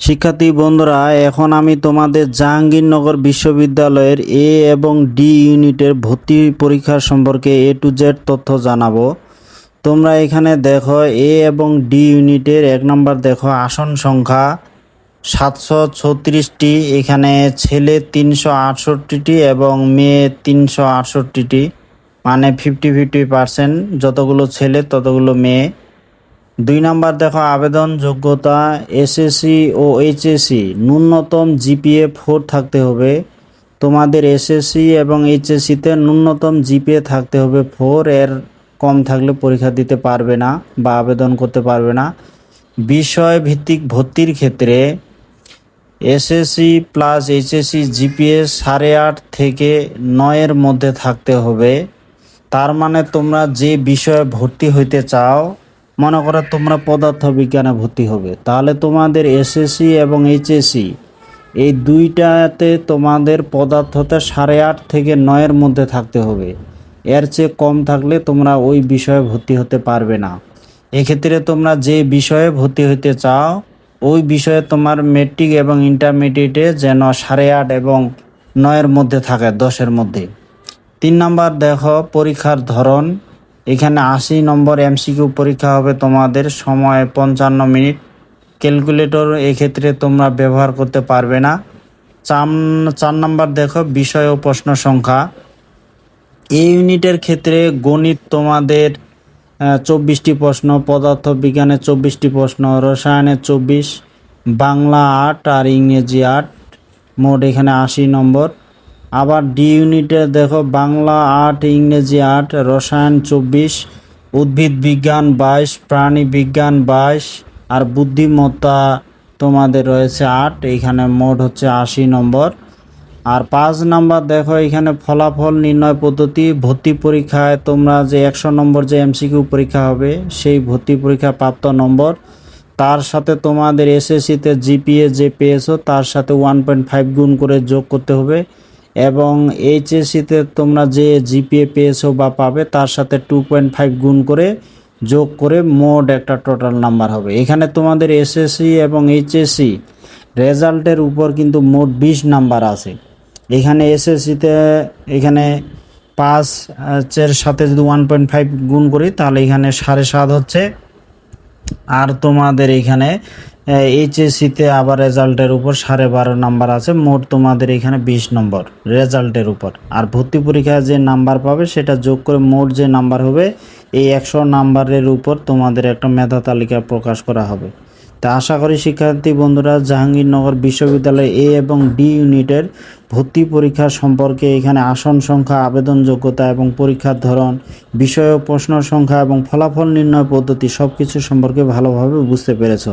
শিক্ষার্থী বন্ধুরা, এখন আমি তোমাদের জাহাঙ্গীরনগর বিশ্ববিদ্যালয়ের এ এবং ডি ইউনিটের ভর্তি পরীক্ষা সম্পর্কে এ টু জেড তথ্য জানাব। তোমরা এখানে দেখো, এ এবং ডি ইউনিটের এক নম্বর দেখো, আসন সংখ্যা সাতশো ছত্রিশটি, এখানে ছেলে তিনশো আটষট্টিটি এবং মেয়ে তিনশো আটষট্টিটি মানে ফিফটি ফিফটি পার্সেন্ট যতগুলো ছেলে ততগুলো মেয়ে। দুই নাম্বার দেখো, আবেদন যোগ্যতা এসএসসি ও এইচএসসি ন্যূনতম জিপিএ ফোর থাকতে হবে। তোমাদের এসএসসি এবং এইচএসসিতে ন্যূনতম জিপিএ থাকতে হবে। ফোর এর কম থাকলে পরীক্ষা দিতে পারবে না বা আবেদন করতে পারবে না। বিষয় ভিত্তিক ভর্তির ক্ষেত্রে এসএসসি প্লাস এইচএসসি জিপিএ সাড়ে আট থেকে নয়ের মধ্যে থাকতে হবে। তার মানে তোমরা যে বিষয়ে ভর্তি হইতে চাও মনে করো তোমরা পদার্থ বিজ্ঞানে ভর্তি হবে। তাহলে তোমাদের এসএসসি এবং এইচএসসি এই দুইটাতে তোমাদের পদার্থতে সাড়ে আট থেকে নয়ের মধ্যে থাকতে হবে। এর চেয়ে কম থাকলে তোমরা ওই বিষয়ে ভর্তি হতে পারবে না। এক্ষেত্রে তোমরা যে বিষয়ে ভর্তি হতে চাও, ওই বিষয়ে তোমার মেট্রিক এবং ইন্টারমিডিয়েটে যেন সাড়ে আট এবং নয়ের মধ্যে থাকে, দশের মধ্যে। তিন নাম্বার দেখো, পরীক্ষার ধরন। এখানে আশি নম্বর এমসিকিউ পরীক্ষা হবে তোমাদের সময় পঞ্চান্ন মিনিট। ক্যালকুলেটর এক্ষেত্রে তোমরা ব্যবহার করতে পারবে না। চার চার নম্বর দেখো, বিষয় ও প্রশ্ন সংখ্যা। এই ইউনিটের ক্ষেত্রে গণিত তোমাদের চব্বিশটি প্রশ্ন পদার্থ বিজ্ঞানে চব্বিশটি প্রশ্ন, রসায়নে চব্বিশ, বাংলা আট আর ইংরেজি আট। মোট এখানে আশি নম্বর। আবার ডি ইউনিটে দেখো, বাংলা আট ইংরেজি আট রসায়ন চব্বিশ, উদ্ভিদ বিজ্ঞান বাইশ, প্রাণী বিজ্ঞান বাইশ, আর বুদ্ধিমত্তা তোমাদের রয়েছে আট, এখানে মোট হচ্ছে আশি নম্বর। আর পাঁচ নাম্বার দেখো, এখানে ফলাফল নির্ণয় পদ্ধতি, ভর্তি পরীক্ষায় তোমরা যে একশো নম্বর যে এমসিকিউ পরীক্ষা হবে, সেই ভর্তি পরীক্ষা প্রাপ্ত নম্বর। তার সাথে তোমাদের এসএসসিতে জিপিএ যে পেয়েছ, তার সাথে ওয়ান পয়েন্ট ফাইভ গুণ করে যোগ করতে হবে। এবং এইচএসসিতে তোমরা যে জিপিএ পেয়েছ বা পাবে, তার সাথে টু পয়েন্ট ফাইভ গুণ করে যোগ করে মোট একটা টোটাল নাম্বার হবে। এখানে তোমাদের এসএসসি এবং এইচএসসি রেজাল্টের উপর কিন্তু মোট বিশ নাম্বার আছে। এখানে এসএসসিতে এখানে পাঁচ, এর সাথে যদি ওয়ান পয়েন্ট ফাইভ গুণ করি, তাহলে এখানে সাড়ে সাত হচ্ছে। আর তোমাদের এখানে এইচএসসিতে আবার রেজাল্টের উপর সাড়ে বারো নাম্বার আছে। মোট তোমাদের এখানে বিশ নম্বর রেজাল্টের উপর। আর ভর্তি পরীক্ষায় যে নাম্বার পাবে সেটা যোগ করে মোট যে নাম্বার হবে, এই একশো নাম্বারের উপর তোমাদের একটা মেধা তালিকা প্রকাশ করা হবে। তা আশা করি শিক্ষার্থী বন্ধুরা, জাহাঙ্গীরনগর বিশ্ববিদ্যালয় এ এবং ডি ইউনিটের ভর্তি পরীক্ষা সম্পর্কে এখানে আসন সংখ্যা, আবেদন যোগ্যতা এবং পরীক্ষার ধরন, বিষয় প্রশ্ন সংখ্যা এবং ফলাফল নির্ণয় পদ্ধতি সব কিছু সম্পর্কে ভালোভাবে বুঝতে পেরেছ।